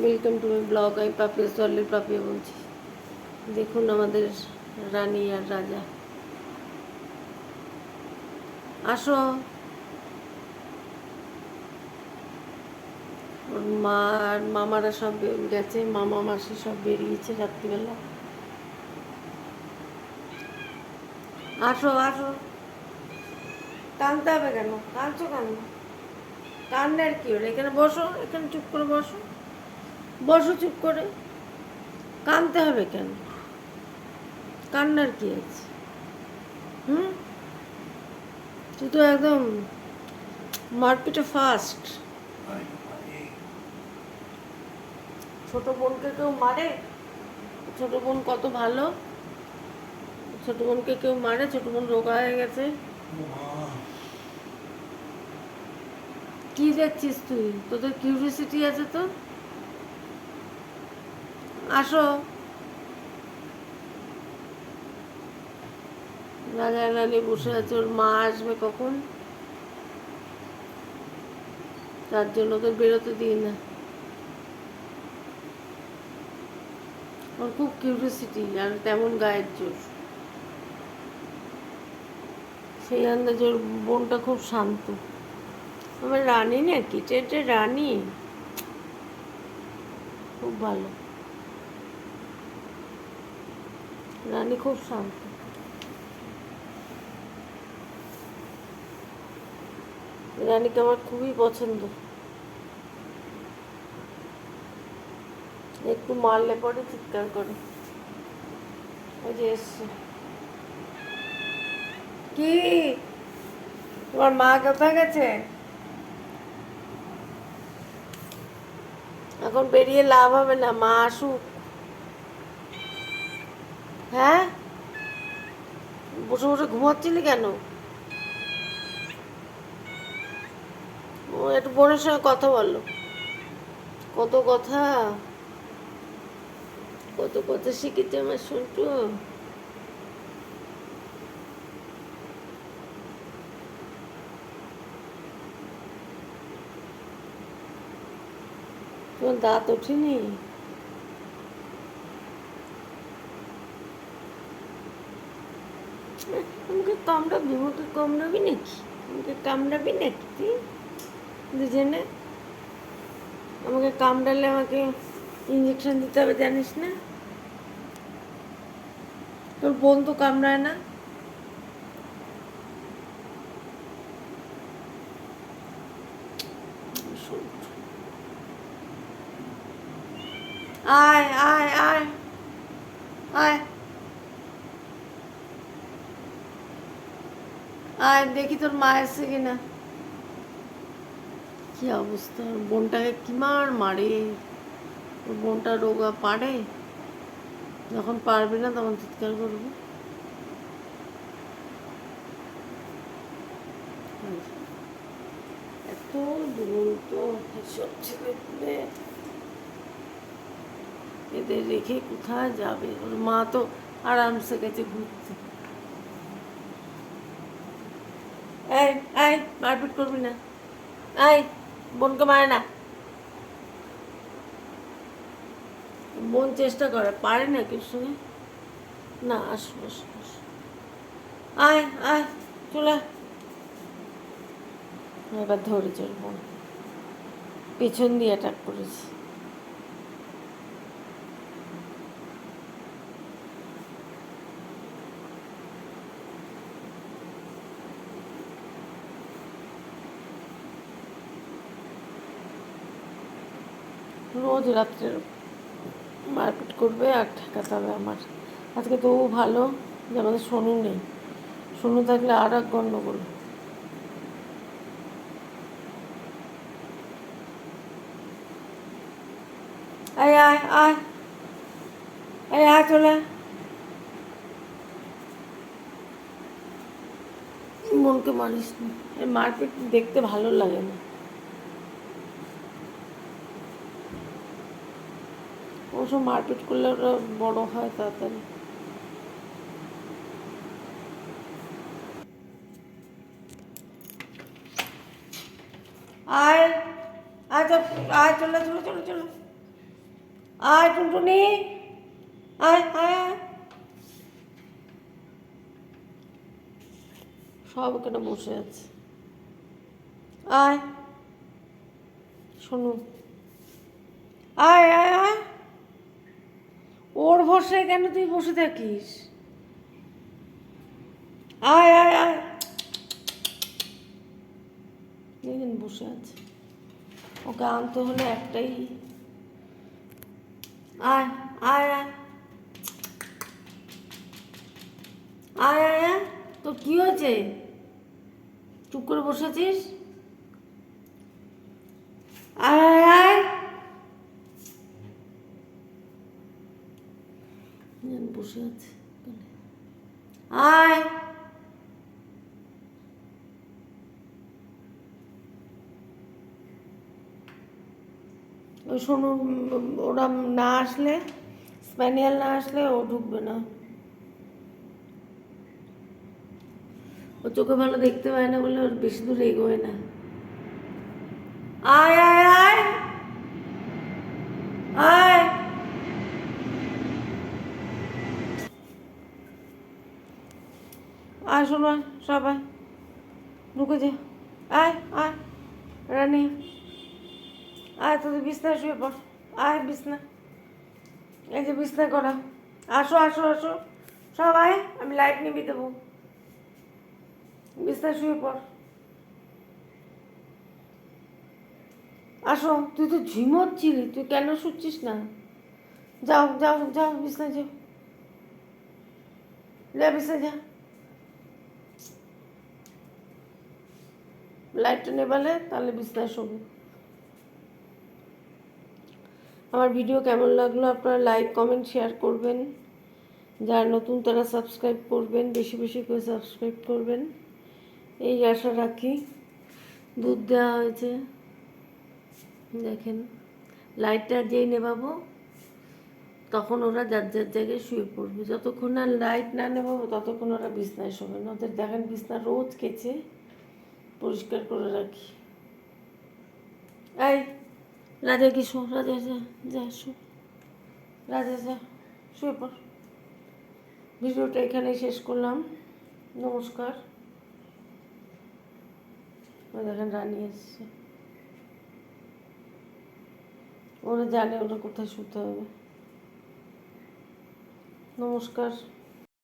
Welcome to my blog, আমি পাপিয়া জলের পাপিয়া বলছি। দেখুন আমাদের রানী আর রাজা। আসো। ওর মা আর মামারা সব গেছে, মামা মাসি সব বেরিয়েছে রাত্রিবেলা। আসো আসো। কানতে হবে কেন? কানছো কেন? কান্নার কি ওর এখানে বসো, এখানে চুপ করে বসো। বসো চুপ করে। কানতে হবে কেন? কান্নার কি আছে? হুম? তুই তো একদম মারপিটে ফাস্ট ছোট বোনকে কেউ মারে? ছোট বোন কত ভালো। ছোট বোনকে কেউ মারে? ছোট বোন রোগা হয়ে গেছে। কি দেখছিস তুই? তোদের কিউরিয়াসিটি আছে তো? আসো। রাজা রানী বসে আছে, ওর মা আসবে কখন? তার জন্য তো বেরোতে দিই না। ওর খুব কিউরিয়াসিটি আর তেমন গায়ের জোর। সেই আন্দাজে ওর বোনটা খুব শান্ত। আমার রানী নাকি? এটা রানী? খুব ভালো। রানী খুব শান্ত। রানীকে আমার খুবই পছন্দ। একটু মারলে পরে চিৎকার করে। ওই যে এসছে। কি? তোমার মা কোথায় গেছে? এখন বেরিয়ে লাভ হবে না মা আসুক। হ্যাঁ? বসে বসে ঘুমাচ্ছিলি কেন? একটু বোনের সঙ্গে কথা বলো কত কথা? কত কথা শিখেছে আমার সন্টু। তোমার দাঁত ওঠেনি আমাকে কামড়াবি আমাকে কামড়াবি নাকি? আমাকে কামড়াবি নাকি তুই? দুজনে? আমাকে কামড়ালে আমাকে ইঞ্জেকশন দিতে হবে, জানিস না? তোর বোন তো কামড়ায় না? আয় আয় আয় আয়। আয়, দেখি তোর মা এসছে কিনা। কি অবস্থা? বোনটাকে কি মার মারে? ওর বোনটা রোগা পারে? যখন পারবে না, তখন চিৎকার করবে। এত দুরন্ত এসব ছেলে এদের রেখে কোথায় যাবে? ওর মা তো আরামসে গেছে ঘুরতে। এই এই, মারপিট করবি না। এই, বোনকে মারে না। বোন চেষ্টা করে, পারে না কেউ সঙ্গে। না আসো আসো আসো আয় আয়, চলে। এবার ধরে চল বোন পেছন দিয়ে অ্যাটাক করেছি। রোজ রাত্রে মারপিট করবে আর ঠেকাতে হবে আমার। আজকে তবু ভালো যে আমাদের সোনু নেই। সোনু থাকলে আর এক গণ্ডগোল আয় আয় আয়। চলে। মনকে মারিস না। মারপিট দেখতে ভালো লাগে না। ওসব মারপিট করলে ওরা বড় হয় তাড়াতাড়ি। আয় আয় আয় চলে আয় আয় আয় সব এখানে বসে আছে। আয়। শোনো। আয় আয় আয়। ওর ভরসায় কেন তুই বসে থাকিস? আয় আয় আয়। বসে আছে। ওকে আনতে হলে একটাই। আয় আয় আয়। আয় আয় আয়। তোর কি হয়েছে? চুপ করে বসেছিস আয় আয় আয় জান বসে আছে আয় ওরা না আসলে, স্প্যানিয়াল না আসলে ও ঢুকবে না। ও চোখে ভালো দেখতে পায় না বলে ওর বেশি দূর এগোয় না। আয় আয় আয় আয়, সবাই ঢুকে যা। আয় আয়। রানী আয় তোদের বিছনায় শুয়ে পড়। আয় বিছনা। এই যে বিছনা করা। আসো আসো আসো। সবাই আমি লাইট নিবি দেবো। বিছনায় শুয়ে পড়। আসো তুই তো ঝিমোচ্ছিলি তুই কেন শুচ্ছিস না? যাও যাও যাও বিছনায় যাও। যা বিছনায় যা। লাইটটা নেবালে তাহলে বিছনায় শোবে। আমার ভিডিও কেমন লাগল আপনারা লাইক, কমেন্ট, শেয়ার করবেন। যারা নতুন, তারা সাবস্ক্রাইব করবেন, বেশি বেশি করে সাবস্ক্রাইব করবেন। এই আশা রাখি। দুধ দেওয়া হয়েছে। দেখেন, লাইটটা যেই নেবাবো, তখন ওরা যার যার জায়গায় শুয়ে পড়বে। যতক্ষণ না লাইট না নেবাবো, ততক্ষণ ওরা বিছনায় শোবে না। ওদের দেখেন বিছনা রোজ কেচে। পরিষ্কার করে রাখি। এই রাজা কি শো রাজা যা যা শো রাজা যা শুয়ে পড়। ভিডিওটা এখানেই শেষ করলাম। নমস্কার। দেখেন রানী এসছে। ওরা জানে ওরা কোথায় শুতে হবে। নমস্কার।